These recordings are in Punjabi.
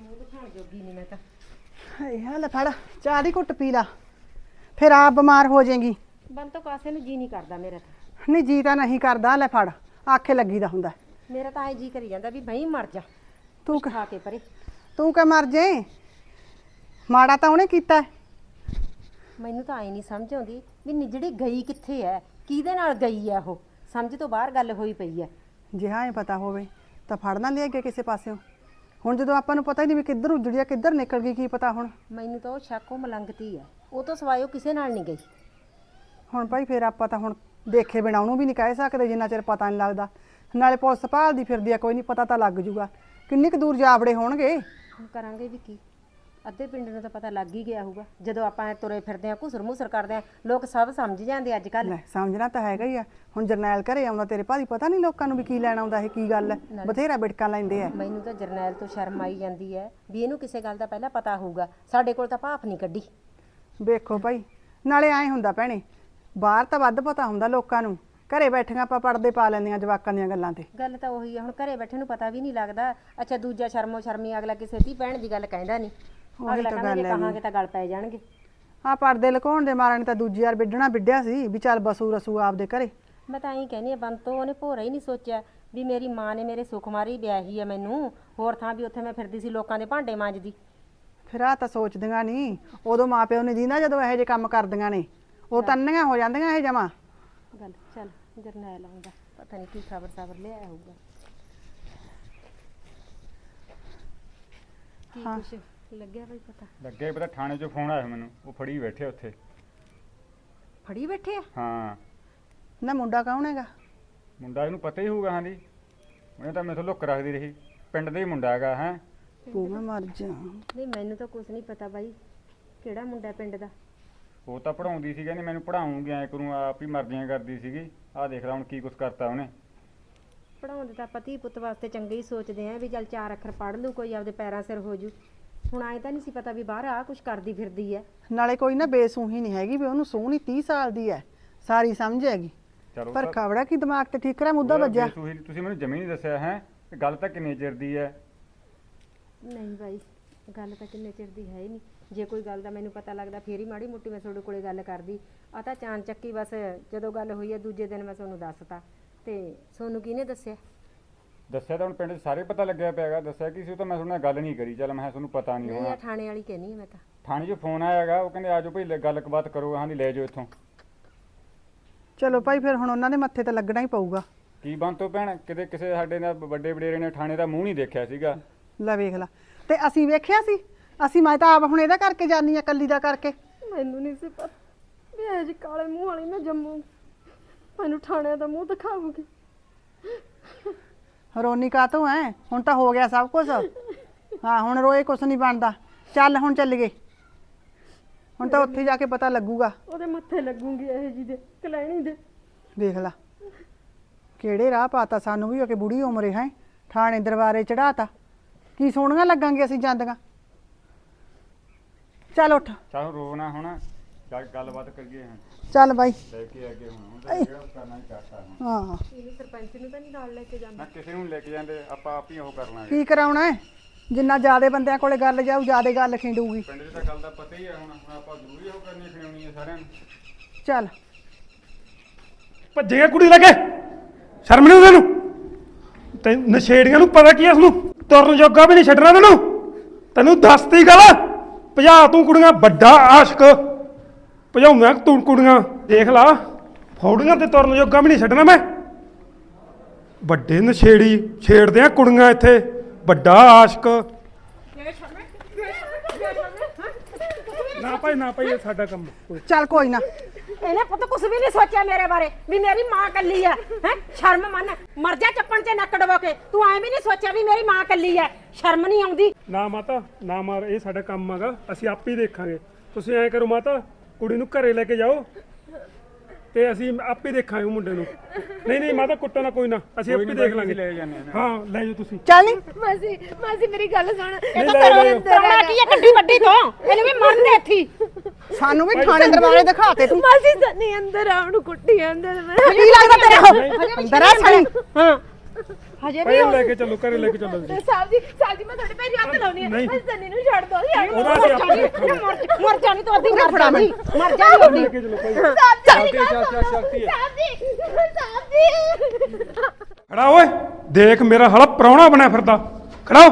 ਮੂੰਹ ਦਿਖਾਉਣ ਜੋਗੀ ਨਹੀਂ ਮੈਂ ਤਾਂ। ਹਾਏ ਹਾਂ ਲੈ ਫੜ ਚਾਹ ਦੀ ਘੁੱਟ ਪੀ ਲਾ। ਫਿਰ ਆਪ ਬਿਮਾਰ ਹੋ ਜਾਏਗੀ। ਬੰਦ ਤੋਂ ਕਾਸੇ ਨੂੰ ਜੀ ਨਹੀਂ ਕਰਦਾ ਮੇਰਾ ਤਾਂ। ਨਹੀਂ ਜੀ ਤਾਂ ਨਹੀਂ ਕਰਦਾ ਲੈ ਫੜ ਆਖੇ ਲੱਗੀਦਾ ਹੁੰਦਾ। ਮੇਰਾ ਤਾਂ ਐ ਜੀ ਕਰੀ ਜਾਂਦਾ ਵੀ ਬਈ ਮਰ ਜਾ। ਤੂੰ ਖਾ ਕੇ ਪਰੇ। ਤੂੰ ਕਿ ਮਰ ਜੇ? ਮਾੜਾ ਤਾਂ ਉਹਨੇ ਕੀਤਾ ਹੈ। ਮੈਨੂੰ ਤਾਂ ਐ ਨਹੀਂ ਸਮਝ ਆਉਂਦੀ ਵੀ ਨਿਜੜੀ ਗਈ ਕਿੱਥੇ ਐ ਕਿਹਦੇ ਨਾਲ ਗਈ ਐ ਉਹ? ਸਮਝ ਤੋਂ ਬਾਹਰ ਗੱਲ ਹੋਈ ਪਈ ਐ ਜੇ ਹਾਂ ਇਹ ਪਤਾ ਹੋਵੇ ਤਾਂ ਫੜ ਨਾ ਲਿਆ ਗਿਆ ਕਿਸੇ ਪਾਸਿਓਂ। ਹੁਣ ਜਦੋਂ ਆਪਾਂ ਨੂੰ ਪਤਾ ਹੀ ਨਹੀਂ ਵੀ ਕਿੱਧਰ ਉੱਜੜਿਆ ਕਿੱਧਰ ਨਿਕਲ ਗਈ ਕੀ ਪਤਾ ਹੁਣ। ਮੈਨੂੰ ਤਾਂ ਉਹ ਸ਼ੱਕ ਉਹ ਮਲੰਗਤੀ ਐ ਉਹ ਤੋਂ ਉਹ ਕਿਸੇ ਨਾਲ ਨਹੀਂ ਗਈ। ਹੁਣ ਭਾਈ ਫਿਰ ਆਪਾਂ ਤਾਂ ਹੁਣ ਦੇਖੇ ਬਿਨਾਂ ਉਹਨੂੰ ਵੀ ਨਹੀਂ ਕਹਿ ਸਕਦੇ ਜਿੰਨਾ ਚਿਰ ਪਤਾ ਨਹੀਂ ਲੱਗਦਾ। ਨਾਲੇ ਪੁਲਿਸ ਭਾਲਦੀ ਫਿਰਦੀ ਆ ਕੋਈ ਨਹੀਂ ਪਤਾ ਤਾਂ ਲੱਗ ਜੂਗਾ। ਕਿੰਨੀ ਕੁ ਦੂਰ ਜਾਵੜੇ ਹੋਣਗੇ? ਹੁਣ ਕਰਾਂਗੇ ਵੀ ਕੀ? ਅੱਧੇ ਪਿੰਡ ਨੂੰ ਤਾਂ ਪਤਾ ਲੱਗ ਹੀ ਗਿਆ ਹੋਊਗਾ। ਜਦੋਂ ਆਪਾਂ ਐਂ ਤੁਰੇ ਫਿਰਦੇ ਆ ਘੁਸਰ ਮੁਸਰ ਕਰਦੇ ਆ ਲੋਕ ਸਭ ਸਮਝ ਜਾਂਦੇ ਅੱਜ ਕੱਲ ਲੈ ਸਮਝਣਾ ਤਾਂ ਹੈਗਾ ਹੀ ਆ। ਹੁਣ ਜਰਨੈਲ ਘਰੇ ਆਉਂਦਾ ਤੇਰੇ ਭਾਜੀ ਪਤਾ ਨਹੀਂ ਲੋਕਾਂ ਨੂੰ ਵੀ ਕੀ ਲੈਣ ਆਉਂਦਾ ਇਹ ਕੀ ਗੱਲ ਹੈ? ਬਥੇਰਾ ਬਿਟਕਾਂ ਲੈਂਦੇ ਆ। ਮੈਨੂੰ ਤਾਂ ਜਰਨੈਲ ਤੋਂ ਸ਼ਰਮ ਆਈ ਜਾਂਦੀ ਐ ਵੀ ਇਹਨੂੰ ਕਿਸੇ ਗੱਲ ਦਾ ਪਹਿਲਾਂ ਪਤਾ ਹੋਊਗਾ। ਸਾਡੇ ਕੋਲ ਤਾਂ ਭਾਫ ਨਹੀਂ ਕੱਢੀ। ਵੇਖੋ ਭਾਈ ਨਾਲੇ ਐਂ ਹੁੰਦਾ ਭੈਣੇ ਬਾਹਰ ਤਾਂ ਵੱਧ ਪਤਾ ਹੁੰਦਾ ਲੋਕਾਂ ਨੂੰ। ਘਰੇ ਬੈਠੀਆਂ ਆਪਾਂ ਪੜਦੇ ਪਾ ਲੈਂਦੀਆਂ ਜਵਾਕਾਂ ਦੀਆਂ ਗੱਲਾਂ ਤੇ। ਗੱਲ ਤਾਂ ਉਹੀ ਆ ਹੁਣ ਘਰੇ ਬੈਠੇ ਨੂੰ ਪਤਾ ਵੀ ਨਹੀਂ ਲੱਗਦਾ। ਅੱਛਾ ਦੂਜਾ ਸ਼ਰਮੋ ਸ਼ਰਮੀ ਅਗਲਾ ਕਿਸੇ ਦੀ ਭੈਣ ਦੀ ਗੱਲ ਕਹਿੰਦਾ ਨਹੀਂ। ਉਹੀ ਅਗਲਾ ਤਾਂ ਕਹਿੰਦਾ ਜੇ ਗੱਲ ਹੈਗੀ। ਕਹਾਂਗੇ ਤਾਂ ਗੱਲ ਪੈ ਜਾਣਗੇ। ਆ ਪਰਦੇ ਲੁਕਾਉਣ ਦੇ ਮਾਰਨ ਤਾਂ ਦੂਜੀ ਵਾਰ ਵਿੱਢਣਾ ਵਿੱਢਿਆ ਸੀ ਵੀ ਚੱਲ ਬਸੂ ਰਸੂ ਆਪਦੇ ਘਰੇ। ਮੈਂ ਤਾਂ ਐਂ ਕਹਿੰਦੀ ਆ ਬੰਤੋ ਉਹਨੇ ਭੋਰਾ ਹੀ ਨਹੀਂ ਸੋਚਿਆ ਵੀ ਮੇਰੀ ਮਾਂ ਨੇ ਮੇਰੇ ਸੁਖਮਾਰੀ ਵਿਆਹੀ ਆ ਮੈਨੂੰ। ਹੋਰ ਥਾਂ ਵੀ ਉੱਥੇ ਮੈਂ ਫਿਰਦੀ ਸੀ ਲੋਕਾਂ ਦੇ ਭਾਂਡੇ ਮਾਂਜਦੀ। ਫਿਰ ਆ ਤਾਂ ਸੋਚਦੀਆਂ ਨਹੀਂ ਉਦੋਂ ਮਾਪਿਓ ਨੇ ਦੀਨਾ ਜਦੋਂ ਇਹੋ ਜਿਹੇ ਕੰਮ ਕਰਦੀਆਂ ਨੇ। ਉਹ ਤੰਨੀਆਂ ਹੋ ਜਾਂਦੀਆਂ ਇਹ ਜਮਾ। ਗੱਲ ਚੱਲ ਜਰਨੈਲ ਆਉਂਦਾ। ਪਤਾ ਨਹੀਂ ਕੀ ਖਬਰ ਸਾਬਰ ਲਿਆਇਆ ਹੋਊਗਾ। ਕੀ ਹਾਂ। ਕੁਛ? ਲੱਗਿਆ ਬਈ ਪਤਾ? ਲੱਗੇ ਪਤਾ ਥਾਣੇ 'ਚੋਂ ਫੋਨ ਆਇਆ ਮੈਨੂੰ ਉਹ ਫੜੀ ਬੈਠੇ ਉੱਥੇ। ਫੜੀ ਬੈਠੇ ਆ? ਹਾਂ। ਨਾ ਮੁੰਡਾ ਕੌਣ ਹੈਗਾ? ਮੁੰਡਾ ਇਹਨੂੰ ਪਤਾ ਹੀ ਹੋਊਗਾ ਹਾਂਜੀ। ਉਹਨੇ ਤਾਂ ਮੈਥੋਂ ਲੁੱਕ ਰੱਖਦੀ ਰਹੀ ਪਿੰਡ ਦਾ ਹੀ ਮੁੰਡਾ ਹੈਗਾ ਹੈ। ਤੂੰ ਮੈਂ ਮਰ ਜਾ। ਨਹੀਂ ਮੈਨੂੰ ਤਾਂ ਕੁਝ ਨਹੀਂ ਪਤਾ ਬਾਈ ਕਿਹੜਾ ਮੁੰਡਾ ਪਿੰਡ ਦਾ? ਉਹ ਤਾਂ ਪੜਾਉਂਦੀ ਸੀ ਕਹਿੰਦੀ ਮੈਨੂੰ ਪੜਾਉਂਗੀ ਐ ਕਰੂੰ ਆਪ ਹੀ ਮਰਜ਼ੀਆਂ ਕਰਦੀ ਸੀਗੀ। ਆਹ ਦੇਖ ਲੈ ਹੁਣ ਕੀ ਕੁਛ ਕਰਤਾ ਉਹਨੇ। ਪੜਾਉਂਦੇ ਤਾਂ ਪਤੀ ਪੁੱਤ ਵਾਸਤੇ ਚੰਗੇ ਹੀ ਸੋਚਦੇ ਆ ਵੀ ਚੱਲ ਚਾਰ ਅੱਖਰ ਪੜ੍ਹ ਲੂ ਕੋਈ ਆਪਦੇ ਪੈਰਾਂ ਸਿਰ ਹੋ ਜੂ। ਹੁਣ ਆਏ ਤਾਂ ਨਹੀਂ ਸੀ ਪਤਾ ਵੀ ਬਾਹਰ ਆ ਕੁਝ ਕਰਦੀ ਫਿਰਦੀ ਐ। ਨਾਲੇ ਕੋਈ ਨਾ ਬੇਸੂਹੀ ਨਹੀਂ ਹੈਗੀ ਵੀ ਉਹਨੂੰ ਸੂਹਣੀ 30 ਸਾਲ ਦੀ ਹੈ ਸਾਰੀ ਸਮਝ ਹੈਗੀ। ਚਲੋ ਪਰ ਖਬੜਾ ਕੀ ਦਿਮਾਗ ਤੇ ਠੀਕ ਕਰਾ ਮੁੱਦਾ ਵੱਜਿਆ। ਤੁਸੀਂ ਤੁਸੀਂ ਮੈਨੂੰ ਜਮੀ ਨਹੀਂ ਦੱਸਿਆ ਹੈ ਗੱਲ ਤਾਂ ਕਿੰਨੇ ਚਿਰ ਦੀ ਹੈ ਨਹੀਂ ਬਾਈ ਗੱਲ ਤਾਂ ਕਿੰਨੇ ਚਿਰ ਦੀ ਹੈ ਹੀ ਨਹੀਂ। ਜੇ ਕੋਈ ਗੱਲ ਦਾ ਮੈਨੂੰ ਪਤਾ ਲੱਗਦਾ ਫੇਰ ਹੀ ਮਾੜੀ ਮੋਟੀ ਮੈਂ ਤੁਹਾਡੇ ਕੋਲੇ ਗੱਲ ਕਰਦੀ। ਆ ਤਾਂ ਚਾਨ ਚੱਕੀ ਬਸ ਜਦੋਂ ਗੱਲ ਹੋਈ ਹੈ ਦੂਜੇ ਦਿਨ ਮੈਂ ਤੁਹਾਨੂੰ ਦੱਸਤਾ। ਤੇ ਸੋਨੂੰ ਕਿਹਨੇ ਦੱਸਿਆ? ਦੱਸਿਆ ਤਾਂ ਹੁਣ ਪਿੰਡ 'ਚ ਸਾਰੇ ਪਤਾ ਲੱਗਿਆ ਪਿਆਗਾ ਦੱਸਿਆ ਕੀ ਸੀ ਉਹ ਤਾਂ ਮੈਂ ਤੁਹਾਡੇ ਨਾਲ ਗੱਲ ਨਹੀਂ ਕਰੀ ਚੱਲ ਮੈਂ ਕਿਹਾ ਤੁਹਾਨੂੰ ਪਤਾ ਨਹੀਂ ਨਹੀਂ ਹੋਣਾ। ਆ ਥਾਣੇ ਵਾਲੀ ਕਹਿਨੀ ਮੈਂ ਤਾਂ। ਥਾਣੇ 'ਚੋਂ ਫੋਨ ਆਇਆਗਾ ਉਹ ਕਹਿੰਦੇ ਆਜੋ ਭਾਈ ਲੈ- ਗੱਲਬਾਤ ਕਰੋ ਹਾਂ ਦੀ ਲੈ ਜਾਓ ਇੱਥੋਂ। ਚਲੋ ਭਾਈ ਫਿਰ ਹੁਣ ਉਹਨਾਂ ਦੇ ਮੱਥੇ ਤੇ ਲੱਗਣਾ ਹੀ ਪਊਗਾ। ਕੀ ਬੰਦ ਤੋਂ ਭੈਣ ਕਿਤੇ ਕਿਸੇ ਸਾਡੇ ਨਾਲ ਵੱਡੇ ਵਡੇਰੇ ਨੇ ਥਾਣੇ ਦਾ ਮੂੰਹ ਨਹੀਂ ਦੇਖਿਆ ਸੀਗਾ। ਲੈ ਵੇਖ ਲੈ। ਤੇ ਅਸੀਂ ਵੇਖਿਆ ਸੀ? ਅਸੀਂ ਮੈਂ ਤਾਂ ਆਪ ਹੁਣ ਇਹਦਾ ਕਰਕੇ ਜਾਨੀ ਆ ਕੱਲੀ ਦਾ ਕਰਕੇ। ਮੈਨੂੰ ਨਹੀਂ ਸੀ ਪਤਾ ਵੀ ਇਹ ਜੀ ਕਾਲੇ ਮੂੰਹ ਵਾਲੀ ਮੈਂ ਜੰਮੂ। ਮੈਨੂੰ ਥਾਣਿਆਂ ਦਾ ਮੂੰਹ ਦਿਖਾਵੂਗੀ ਰੋਨੀ ਕਾ ਤੋਂ ਹੈ? ਹੁਣ ਤਾਂ ਹੋ ਗਿਆ ਸਭ ਕੁਝ ਹਾਂ ਹੁਣ ਰੋਏ ਕੁਛ ਨਹੀਂ ਬਣਦਾ। ਚੱਲ ਹੁਣ ਚੱਲੀਏ ਹੁਣ ਤਾਂ ਉੱਥੇ ਜਾ ਕੇ ਪਤਾ ਲੱਗੂਗਾ। ਉਹਦੇ ਮੱਥੇ ਲੱਗੂਗੀ ਇਹ ਜੀ ਦੇ ਕਲੈਣੀ ਦੇ। ਵੇਖ ਲਾ। ਕਿਹੜੇ ਰਾਹ ਪਾਤਾ ਸਾਨੂੰ ਵੀ ਉਹ ਕਿ ਬੁੜੀ ਉਮਰੇ ਹੈ। ਥਾਣੇ ਦਰਬਾਰੇ ਚੜਾਤਾ ਕੀ ਸੋਹਣੀਆਂ ਲੱਗਾਂਗੇ ਅਸੀਂ ਜਾਂਦੀਆਂ। ਚੱਲ ਉੱਠ। ਚਲੋ ਰੋਣਾ ਹੁਣ। ਜਾ ਕੇ ਗੱਲਬਾਤ ਕਰੀਏ ਹਾਂ ਚੱਲ ਬਾਈ। ਲੈ ਕੇ ਅੱਗੇ ਹੁਣ। ਹੁਣ ਤਾਂ ਜਿਹੜਾ ਕਰਨਾ ਹੀ ਕਰਤਾ ਹੁਣ। ਹਾਂ। ਇਹਨੂੰ ਸਰਪੰਚ ਨੂੰ ਤਾਂ ਨਹੀਂ ਨਾਲ ਲੈ ਕੇ ਨਾ ਕਿਸੇ ਨੂੰ ਲੈ ਕੇ ਜਾਂਦੇ ਆਪਾਂ ਆਪ ਹੀ ਉਹ ਕਰ ਲਾਂਗੇ। ਕੀ ਕਰਾਉਣਾ ਹੈ? ਜਿੰਨਾ ਜ਼ਿਆਦੇ ਬੰਦਿਆਂ ਕੋਲੇ ਗੱਲ ਜਾਊ ਜ਼ਿਆਦੇ ਗੱਲ ਖਿੰਡੂਗੀ। ਪਿੰਡ ਤਾਂ ਗੱਲ ਦਾ ਪਤਾ ਹੀ ਹੈ ਹੁਣ। ਹੁਣ ਆਪਾਂ ਜ਼ਰੂਰੀ ਉਹ ਕਰਨੀ ਖਿਡਾਉਣੀ ਹੈ ਸਾਰਿਆਂ ਨੂੰ। ਚੱਲ। ਭੱਜੇਗਾ ਕੁੜੀ ਲੱਗੇ ਸ਼ਰਮ ਨਹੀਂ ਉਹਨਾਂ ਨੂੰ ਤੇ ਨਸ਼ੇੜੀਆਂ ਨੂੰ ਪਤਾ ਕੀ ਐ ਉਸਨੂੰ? ਤੁਰਨ ਜੋਗਾ ਵੀ ਨਹੀਂ ਛੱਡਣਾ ਤੈਨੂੰ? ਤੈਨੂੰ ਦੱਸਤੀ ਗੱਲ। ਭਜਾ ਤੂੰ ਕੁੜੀਆਂ ਵੱਡਾ ਆਸ਼ਕ। ਭਜਾਉਂਦਾ ਤੂੰ ਕੁੜੀਆਂ ਦੇਖ ਲਾ ਫੌੜੀਆਂ ਤੇ ਤੁਰਨ ਜੋਗਾ ਵੀ ਨਹੀਂ ਛੱਡਣਾ ਮੈਂ। ਵੱਡੇ ਨਸ਼ੇੜੀ ਛੇੜਦੇ ਆ ਕੁੜੀਆਂ ਇੱਥੇ ਵੱਡਾ ਆਸ਼ਕ। ਨਾ ਭਾਈ ਨਾ ਭਾਈ ਇਹ ਸਾਡਾ ਕੰਮ। ਕੋਈ ਚੱਲ ਕੋਈ ਨਾ। ਇਹਨੇ ਪੁੱਤ ਕੁਝ ਵੀ ਨਹੀਂ ਸੋਚਿਆ ਮੇਰੇ ਬਾਰੇ ਵੀ ਮੇਰੀ ਮਾਂ ਕੱਲੀ ਹੈ ਹੈ? ਸ਼ਰਮ ਮੰਨ। ਮਰ ਜਾ ਚੱਪਣ 'ਚ ਨੱਕ ਡਬੋ ਕੇ। ਤੂੰ ਐਂ ਵੀ ਨਹੀਂ ਸੋਚਿਆ ਵੀ ਮੇਰੀ ਮਾਂ ਕੱਲੀ ਹੈ। ਸ਼ਰਮ ਨਹੀਂ ਆਉਂਦੀ। ਨਾ ਮਾਤਾ ਨਾ ਮਾਰ ਇਹ ਸਾਡਾ ਕੰਮ ਹੈਗਾ। ਅਸੀਂ ਆਪੇ ਹੀ ਦੇਖਾਂਗੇ। ਤੁਸੀਂ ਐਂ ਕਰੋ ਮਾਤਾ ਕੁੜੀ ਨੂੰ ਘਰੇ ਲੈ ਕੇ ਜਾਓ ਤੇ ਅਸੀਂ ਆਪੇ ਦੇਖਾਂਗੇ ਉਹ ਮੁੰਡੇ ਨੂੰ। ਨਹੀਂ ਨਹੀਂ ਮਾਤਾ ਕੁੱਟੋ ਨਾ ਕੋਈ ਨਾ। ਅਸੀਂ ਆਪੇ ਦੇਖ ਲਾਂਗੇ। ਲੈ ਜਾਂਦੇ ਹਾਂ ਹਾਂ ਲੈ ਜਾਓ ਤੁਸੀਂ। ਚੱਲ ਨਹੀਂ ਮਾਸੀ ਮਾਸੀ ਮੇਰੀ ਗੱਲ ਸੁਣ। ਨਹੀਂ ਲੈ ਜਾਓ। ਕਰਨਾ ਕੀ ਹੈ ਕੱਢੀ ਵੱਡੀ ਤੋਂ? ਇਹਨੂੰ ਵੀ ਮਰਨ ਦੇ ਇੱਥੀ ਸਾਨੂੰ ਵੀ ਥਾਣੇ ਦਰਬਾਰੇ ਦਿਖਾਤੇ ਤੂੰ ਮਾਸੀ ਸਨੀ ਅੰਦਰ ਆਉਣ ਨੂੰ ਕੁੱਟੀ ਅੰਦਰ ਮੈਂ। ਕੀ ਲੱਗਦਾ ਤੇਰਾ ਅੰਦਰ ਆ ਸਣੀ ਹਾਂ। ਹਜੇ ਵੀ ਪਹਿਲੇ ਲੈ ਕੇ ਚੱਲੋ ਘਰੇ ਲੈ ਕੇ ਚੱਲੋ ਵੀਰੇ। ਸਾਹਿਬ ਜੀ ਸਾਹਿਬ ਜੀ ਮੈਂ ਤੁਹਾਡੇ ਪੈਰੀ ਹੱਥ ਲਾਉਣੀ ਹੈ ਨਹੀਂ। ਬਸ ਸੰਨੀ ਨੂੰ ਛੱਡ ਦੋ ਦਿਓ। ਉਹਦਾ ਤੇ ਮਰ ਆਪੇ ਜਾਣੀ ਮਰ ਜਾਣੀ ਤੂੰ ਅੱਧੀ ਮਰ ਜਾਣੀ ਮਰ ਜਾਣੀ ਅੱਧੀ ਲੈ ਕੇ ਚੱਲੋ ਭਾਈ। ਸਾਹਿਬ ਜੀ ਹੈ ਸਾਹਿਬ ਜੀ ਸਾਹਿਬ ਜੀ ਖੜਾ ਓਏ ਦੇਖ ਮੇਰਾ ਹਲਾ ਪ੍ਰਾਹੁਣਾ ਬਣਿਆ ਫਿਰਦਾ। ਖੜਾ ਹੋ।